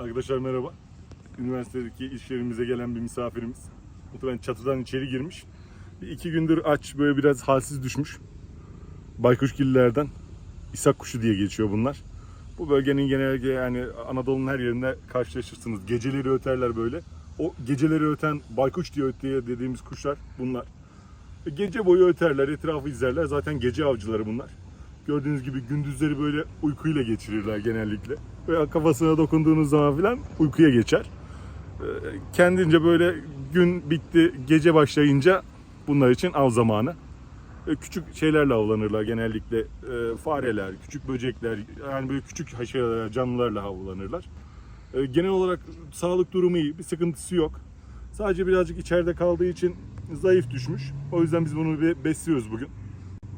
Arkadaşlar merhaba. Üniversitedeki iş yerimize gelen bir misafirimiz. Muhtemelen çatıdan içeri girmiş. Bir iki gündür aç böyle biraz halsiz düşmüş. Baykuşgillerden İshak kuşu diye geçiyor bunlar. Bu bölgenin genellikle yani Anadolu'nun her yerinde karşılaşırsınız. Geceleri öterler böyle. O geceleri öten baykuş diye ötüye dediğimiz kuşlar bunlar. E, Gece boyu öterler, etrafı izlerler. Zaten gece avcıları bunlar. Gördüğünüz gibi gündüzleri böyle uykuyla geçirirler genellikle. Veya kafasına dokunduğunuz zaman filan uykuya geçer. Ee, Kendince böyle gün bitti, gece başlayınca bunlar için av zamanı. Ee, Küçük şeylerle avlanırlar genellikle. Ee, Fareler, küçük böcekler, yani böyle küçük haşereler, canlılarla avlanırlar. Genel olarak sağlık durumu iyi, bir sıkıntısı yok. Sadece birazcık içeride kaldığı için zayıf düşmüş. O yüzden biz bunu bir besliyoruz bugün.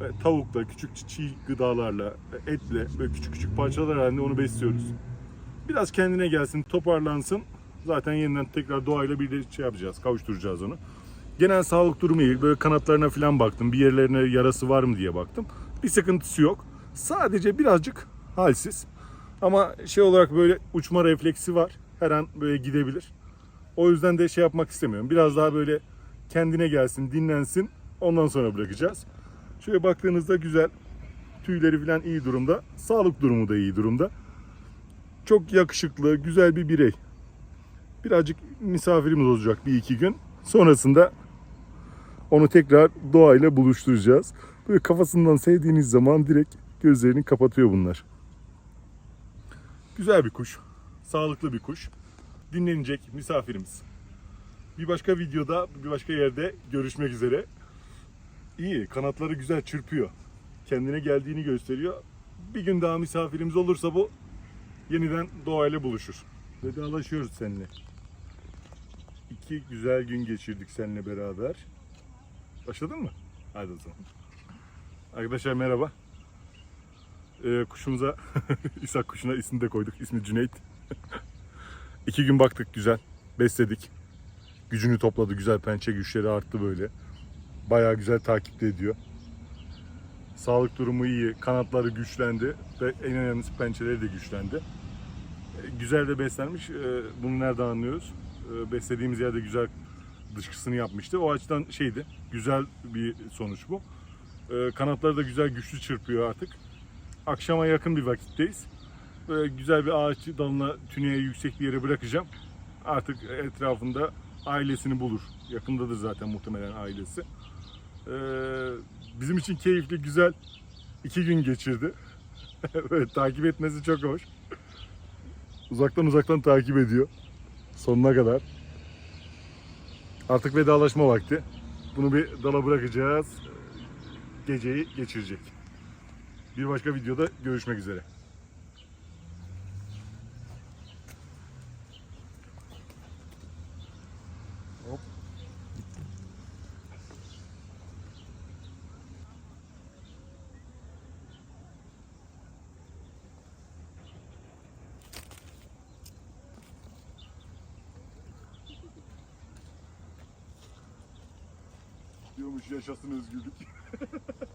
Ve tavukla, küçük çiğ gıdalarla, etle, böyle küçük küçük parçalar halinde onu besliyoruz. Biraz kendine gelsin, toparlansın. Zaten yeniden tekrar doğayla bir şey yapacağız, kavuşturacağız onu. Genel sağlık durumu iyi. Böyle kanatlarına falan baktım. Bir yerlerine yarası var mı diye baktım. Bir sıkıntısı yok. Sadece birazcık halsiz. Ama şey olarak böyle uçma refleksi var. Her an böyle gidebilir. O yüzden de şey yapmak istemiyorum. Biraz daha böyle kendine gelsin, dinlensin. Ondan sonra bırakacağız. Şöyle baktığınızda güzel. Tüyleri falan iyi durumda. Sağlık durumu da iyi durumda. Çok yakışıklı, güzel bir birey. Birazcık misafirimiz olacak bir iki gün. Sonrasında onu tekrar doğayla buluşturacağız. Böyle kafasından sevdiğiniz zaman direkt gözlerini kapatıyor bunlar. Güzel bir kuş. Sağlıklı bir kuş. Dinlenecek misafirimiz. Bir başka videoda, bir başka yerde görüşmek üzere. İyi, kanatları güzel çırpıyor. Kendine geldiğini gösteriyor. Bir gün daha misafirimiz olursa bu yeniden doğayla buluşur. Vedalaşıyoruz seninle. İki güzel gün geçirdik seninle beraber. Başladın mı? Hadi o zaman. Arkadaşlar merhaba. Ee, kuşumuza, İshak kuşuna ismini de koyduk. İsmi Cüneyt. İki gün baktık güzel. Besledik. Gücünü topladı. Güzel pençe güçleri arttı böyle. Bayağı güzel takip de ediyor. Sağlık durumu iyi. Kanatları güçlendi. Ve en önemlisi pençeleri de güçlendi. Ee, Güzel de beslenmiş. Ee, Bunu nereden anlıyoruz? Ee, Beslediğimiz yerde güzel dışkısını yapmıştı. O açıdan şeydi. Güzel bir sonuç bu. Kanatları da güzel güçlü çırpıyor artık. Akşama yakın bir vakitteyiz. Böyle güzel bir ağaç dalına tüneye yüksek bir yere bırakacağım. Artık etrafında ailesini bulur. Yakındadır zaten muhtemelen ailesi. Ee, bizim için keyifli, güzel iki gün geçirdi. evet, takip etmesi çok hoş. Uzaktan uzaktan takip ediyor. Sonuna kadar. Artık vedalaşma vakti. Bunu bir dala bırakacağız. Geceyi geçirecek. Bir başka videoda görüşmek üzere. Diyormuş yaşasın özgürlük.